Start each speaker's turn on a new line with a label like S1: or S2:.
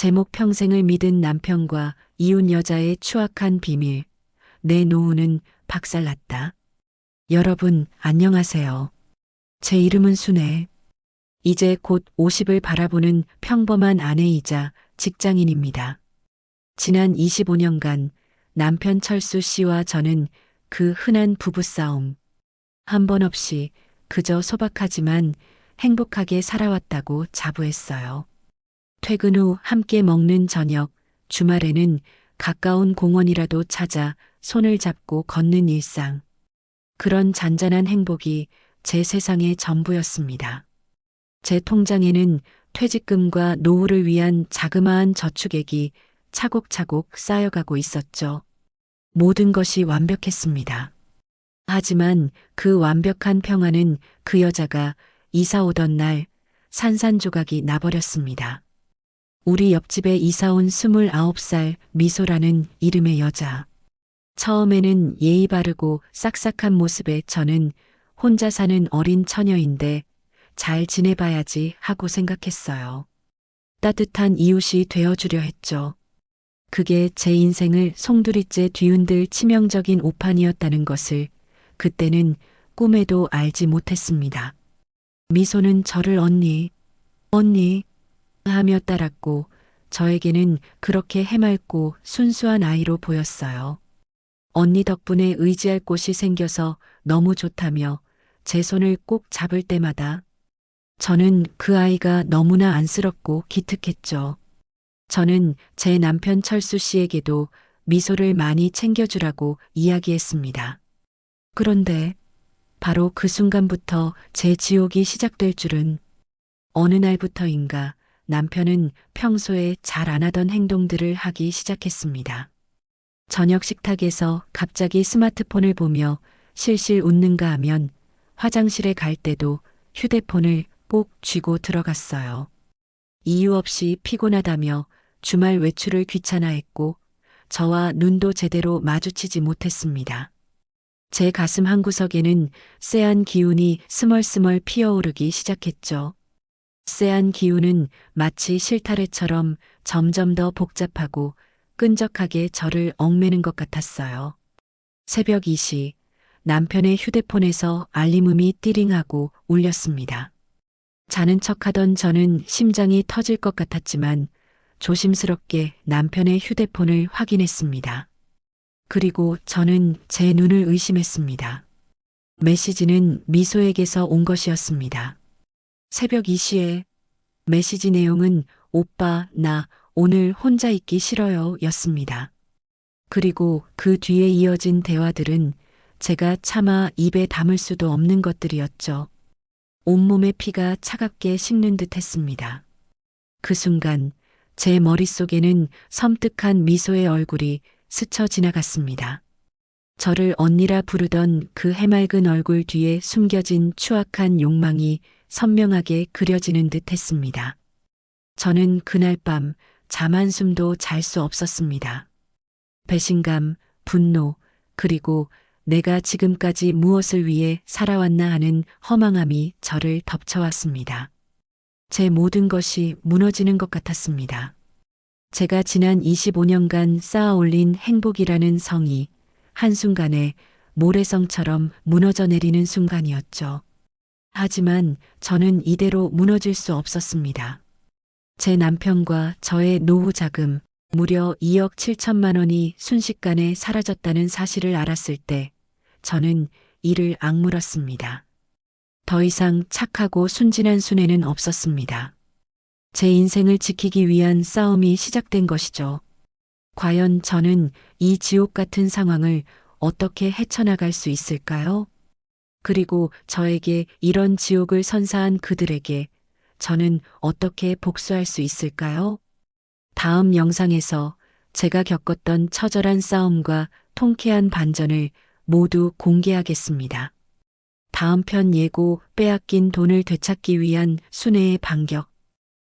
S1: 제목 평생을 믿은 남편과 이웃 여자의 추악한 비밀. 내 노후는 박살났다. 여러분, 안녕하세요. 제 이름은 순애. 이제 곧 50을 바라보는 평범한 아내이자 직장인입니다. 지난 25년간 남편 철수 씨와 저는 그 흔한 부부싸움, 한 번 없이 그저 소박하지만 행복하게 살아왔다고 자부했어요. 퇴근 후 함께 먹는 저녁, 주말에는 가까운 공원이라도 찾아 손을 잡고 걷는 일상. 그런 잔잔한 행복이 제 세상의 전부였습니다. 제 통장에는 퇴직금과 노후를 위한 자그마한 저축액이 차곡차곡 쌓여가고 있었죠. 모든 것이 완벽했습니다. 하지만 그 완벽한 평화는 그 여자가 이사 오던 날 산산조각이 나버렸습니다. 우리 옆집에 이사 온 29살 미소라는 이름의 여자. 처음에는 예의 바르고 싹싹한 모습의 저는 혼자 사는 어린 처녀인데 잘 지내봐야지 하고 생각했어요. 따뜻한 이웃이 되어주려 했죠. 그게 제 인생을 송두리째 뒤흔들 치명적인 오판이었다는 것을 그때는 꿈에도 알지 못했습니다. 미소는 저를 언니, 언니 하며 따랐고 저에게는 그렇게 해맑고 순수한 아이로 보였어요. 언니 덕분에 의지할 곳이 생겨서 너무 좋다며 제 손을 꼭 잡을 때마다 저는 그 아이가 너무나 안쓰럽고 기특했죠. 저는 제 남편 철수 씨에게도 미소를 많이 챙겨주라고 이야기했습니다. 그런데 바로 그 순간부터 제 지옥이 시작될 줄은 어느 날부터인가 남편은 평소에 잘 안 하던 행동들을 하기 시작했습니다. 저녁 식탁에서 갑자기 스마트폰을 보며 실실 웃는가 하면 화장실에 갈 때도 휴대폰을 꼭 쥐고 들어갔어요. 이유 없이 피곤하다며 주말 외출을 귀찮아했고 저와 눈도 제대로 마주치지 못했습니다. 제 가슴 한구석에는 쎄한 기운이 스멀스멀 피어오르기 시작했죠. 쎄한 기운은 마치 실타래처럼 점점 더 복잡하고 끈적하게 저를 얽매는 것 같았어요. 새벽 2시 남편의 휴대폰에서 알림음이 띠링하고 울렸습니다. 자는 척하던 저는 심장이 터질 것 같았지만 조심스럽게 남편의 휴대폰을 확인했습니다. 그리고 저는 제 눈을 의심했습니다. 메시지는 미소에게서 온 것이었습니다. 새벽 2시에 메시지 내용은 오빠, 나 오늘 혼자 있기 싫어요 였습니다. 그리고 그 뒤에 이어진 대화들은 제가 차마 입에 담을 수도 없는 것들이었죠. 온몸의 피가 차갑게 식는 듯 했습니다. 그 순간 제 머릿속에는 섬뜩한 미소의 얼굴이 스쳐 지나갔습니다. 저를 언니라 부르던 그 해맑은 얼굴 뒤에 숨겨진 추악한 욕망이 선명하게 그려지는 듯 했습니다. 저는 그날 밤 잠 한숨도 잘 수 없었습니다. 배신감, 분노, 그리고 내가 지금까지 무엇을 위해 살아왔나 하는 허망함이 저를 덮쳐왔습니다. 제 모든 것이 무너지는 것 같았습니다. 제가 지난 25년간 쌓아 올린 행복이라는 성이 한순간에 모래성처럼 무너져 내리는 순간이었죠. 하지만 저는 이대로 무너질 수 없었습니다. 제 남편과 저의 노후 자금 무려 2억 7천만 원이 순식간에 사라졌다는 사실을 알았을 때 저는 이를 악물었습니다. 더 이상 착하고 순진한 순애는 없었습니다. 제 인생을 지키기 위한 싸움이 시작된 것이죠. 과연 저는 이 지옥 같은 상황을 어떻게 헤쳐나갈 수 있을까요? 그리고 저에게 이런 지옥을 선사한 그들에게 저는 어떻게 복수할 수 있을까요? 다음 영상에서 제가 겪었던 처절한 싸움과 통쾌한 반전을 모두 공개하겠습니다. 다음 편 예고 빼앗긴 돈을 되찾기 위한 순애의 반격